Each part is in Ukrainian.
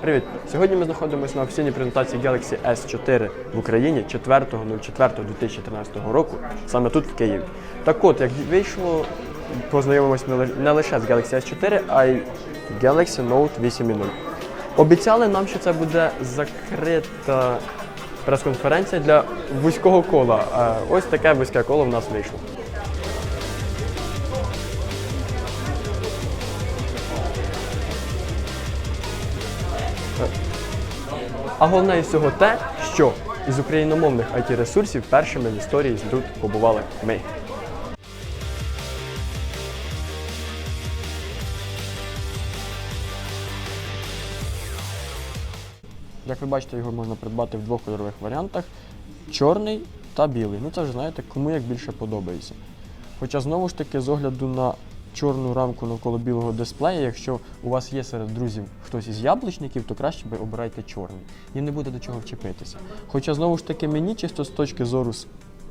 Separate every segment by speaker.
Speaker 1: Привіт! Сьогодні ми знаходимося на офіційній презентації Galaxy S4 в Україні 4.04.2013 року, саме тут, в Києві. Так от, як вийшло, познайомимося не не лише з Galaxy S4, а й Galaxy Note 8.0. Обіцяли нам, що це буде закрита прес-конференція для вузького кола. Ось таке вузьке коло в нас вийшло. А головне із цього те, що із україномовних it ресурсів першими в історії тут побували ми. Як ви бачите, його можна придбати в двох кольорових варіантах: чорний та білий. Ну це вже знаєте, кому як більше подобається. Хоча знову ж таки, з огляду на чорну рамку навколо білого дисплея, якщо у вас є серед друзів хтось із яблучників, то краще би обирайте чорний. І не буде до чого вчепитися. Хоча знову ж таки мені чисто з точки зору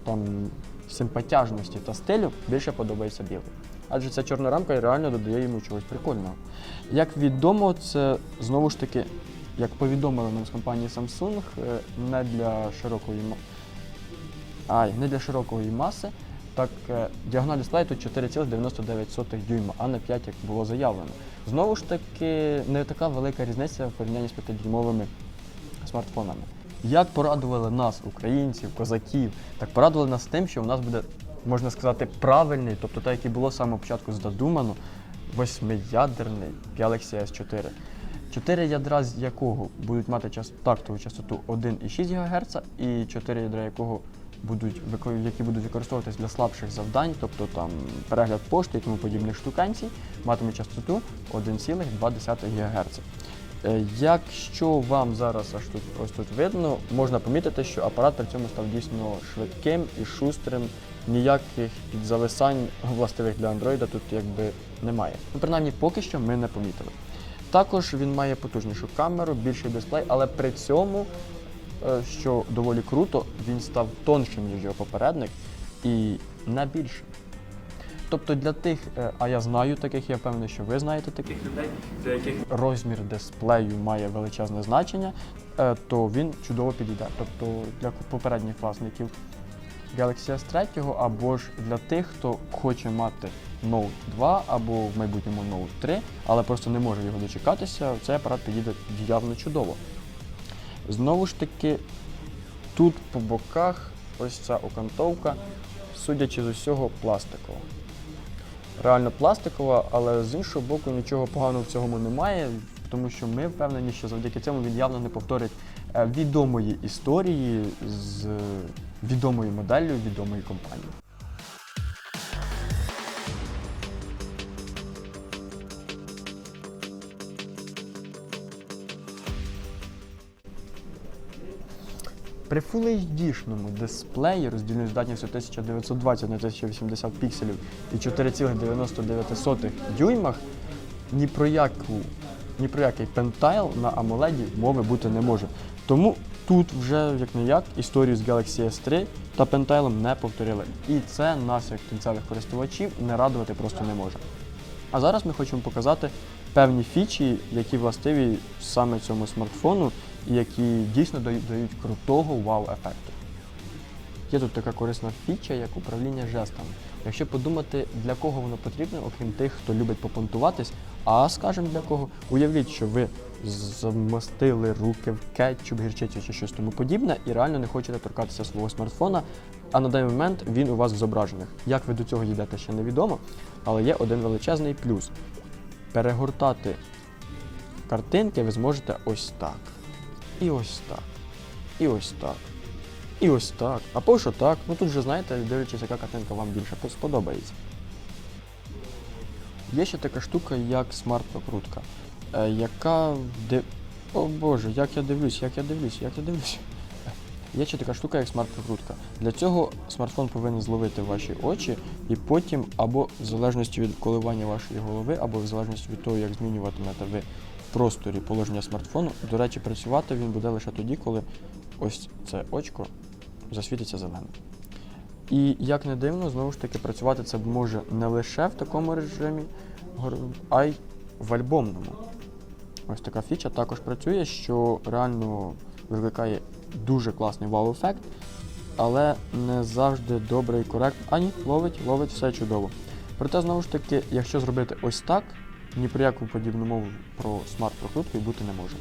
Speaker 1: там, симпатяжності та стилю більше подобається білий. Адже ця чорна рамка реально додає йому чогось прикольного. Як відомо, це знову ж таки, як повідомили нам з компанії Samsung, е, не для широкої Ай, не для широкої маси. Так, е, діагональ тут 4,99 дюйма, а не 5, як було заявлено. Знову ж таки, не така велика різниця в порівнянні з 5-дюймовими смартфонами. Як порадували нас, українців, козаків, так порадували нас тим, що у нас буде, можна сказати, правильний, тобто те, який було з самого початку задумано, восьмиядерний Galaxy S4. Чотири ядра, з якого будуть мати тактову частоту 1,6 ГГц, і чотири ядра якого будуть, які будуть використовуватись для слабших завдань, тобто там перегляд пошти і тому подібних штуканцій, матимуть частоту 1,2 ГГц. Е, Якщо вам зараз аж тут ось тут видно, можна помітити, що апарат при цьому став дійсно швидким і шустрим. Ніяких підзависань властивих для Android тут якби немає. Ну, принаймні, поки що ми не помітили. Також він має потужнішу камеру, більший дисплей, але при цьому, що доволі круто, він став тоншим, ніж його попередник, і не більшим. Тобто для тих, е, а я знаю таких, я впевнений, що ви знаєте таких людей, для яких розмір дисплею має величезне значення, е, то він чудово підійде. Тобто для попередніх власників Galaxy S3 або ж для тих, хто хоче мати Note 2 або в майбутньому Note 3, але просто не може його дочекатися, цей апарат підійде явно чудово. Знову ж таки, тут по боках ось ця окантовка, судячи з усього, пластикова. Реально пластикова, але з іншого боку нічого поганого в цьому немає, тому що ми впевнені, що завдяки цьому він явно не повторить е, відомої історії з е, відомою моделлю відомої компанії. При Full HD-шному дисплеї роздільною здатністю 1920 на 1080 пікселів і 4,99 дюймах ні про яку ні про який пентайл на AMOLED мови бути не може. Тому тут вже як не як історію з Galaxy S3 та пентайлом не повторили. І це нас, як кінцевих користувачів, не радувати просто не може. А зараз ми хочемо показати певні фічі, які властиві саме цьому смартфону які дійсно дають, крутого вау-ефекту. Є тут така корисна фіча, як управління жестами. Якщо подумати, для кого воно потрібно, окрім тих, хто любить попонтуватись, а скажімо для кого, уявіть, що ви замастили руки в кетчуп, гірчицю чи щось тому подібне, і реально не хочете торкатися свого смартфона, а на даний момент він у вас в зображеннях. Як ви до цього йдете, ще невідомо, але є один величезний плюс. Перегортати картинки ви зможете ось так. І ось так. І ось так. І ось так. А поки що так. Ну тут вже знаєте, дивлячись, яка картинка вам більше сподобається. Є ще така штука, як смарт-прокрутка, е, яка. Ди... О Боже, як я дивлюсь, як я дивлюсь, як я дивлюсь. Є ще така штука, як смарт-прокрутка. Для цього смартфон повинен зловити ваші очі і потім, або в залежності від коливання вашої голови, або в залежності від того, як змінюватимете ви просторі положення смартфону. До речі, працювати він буде лише тоді, коли ось це очко засвітиться зеленим. І як не дивно, знову ж таки, працювати це може не лише в такому режимі, а й в альбомному. Ось така фіча також працює, що реально викликає дуже класний вау-ефект, але не завжди добре і коректно. А ні, ловить, ловить все чудово. Проте, знову ж таки, якщо зробити ось так, ні про яку подібну мову про смарт-прокрутку і бути не може.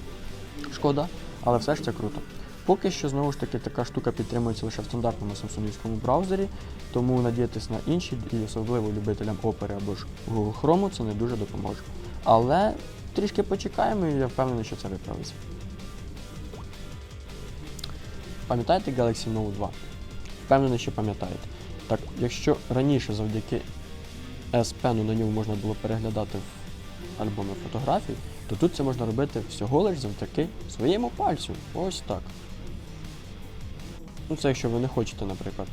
Speaker 1: Шкода, але все ж це круто. Поки що, знову ж таки, така штука підтримується лише в стандартному самсунівському браузері, тому надіятися на інші, і особливо любителям опери або ж Google Chrome, це не дуже допоможе. Але трішки почекаємо, і я впевнений, що це виправиться. Пам'ятаєте Galaxy Note 2? Впевнений, що пам'ятаєте. Так, якщо раніше завдяки S Pen на ньому можна було переглядати в альбомі фотографій, то тут це можна робити всього лиш завдяки своєму пальцю. Ось так. Ну, це якщо ви не хочете, наприклад,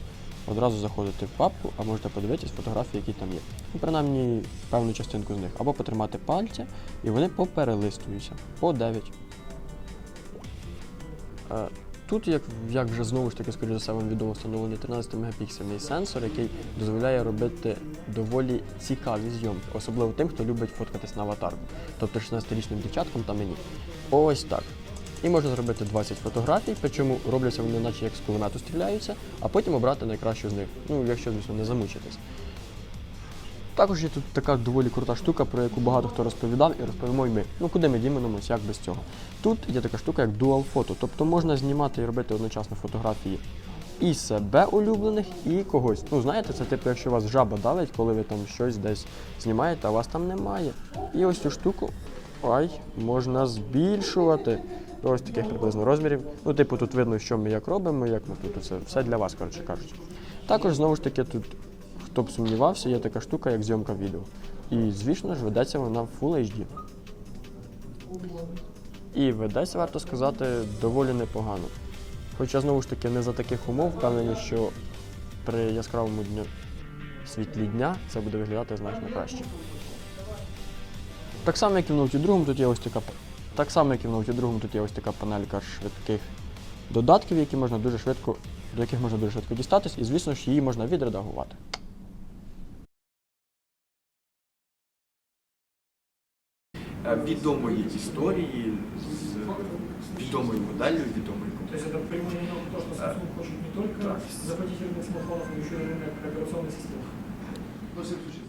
Speaker 1: одразу заходити в папку, а можете подивитись фотографії, які там є. Ну, принаймні, певну частинку з них. Або потримати пальця, і вони поперелистуються. По 9. Тут, як, як вже знову ж таки, скоріше за все, вам відомо, встановлений 13 мегапіксельний сенсор, який дозволяє робити доволі цікаві зйомки, особливо тим, хто любить фоткатись на аватарку, тобто 16-річним дівчаткам та мені. Ось так. І можна зробити 20 фотографій, причому робляться вони наче як з кулемету стріляються, а потім обрати найкращу з них. Ну, якщо, звісно, не замучитись. Також є тут така доволі крута штука, про яку багато хто розповідав і розповімо й ми. Ну куди ми діменемось, як без цього. Тут є така штука, як Dual Photo, тобто можна знімати і робити одночасно фотографії і себе улюблених, і когось. Ну, знаєте, це типу, якщо вас жаба давить, коли ви там щось десь знімаєте, а вас там немає. І ось цю штуку ай, можна збільшувати ось таких приблизно розмірів. Ну, типу, тут видно, що ми як робимо, як ми тут це все для вас, коротше кажучи. Також знову ж таки тут Хто б сумнівався, є така штука, як зйомка відео. І, звісно ж, ведеться вона в Full HD. І ведеться, варто сказати, доволі непогано. Хоча, знову ж таки, не за таких умов впевнені, що при яскравому дню світлі дня це буде виглядати значно краще. Так само, як і в ноуті другому, тут є ось така так само, як і в ноуті другому, тут є ось така панелька швидких додатків, які можна дуже швидко, до яких можна дуже швидко дістатись, і звісно ж її можна відредагувати.
Speaker 2: відомої історії з відомою моделлю, відомою
Speaker 3: То есть это прямой намек на то, что Samsung хочет не только
Speaker 2: Так.
Speaker 3: запретить рынок смартфонов, но еще и рынок операционной системы.
Speaker 4: Во всяком случае,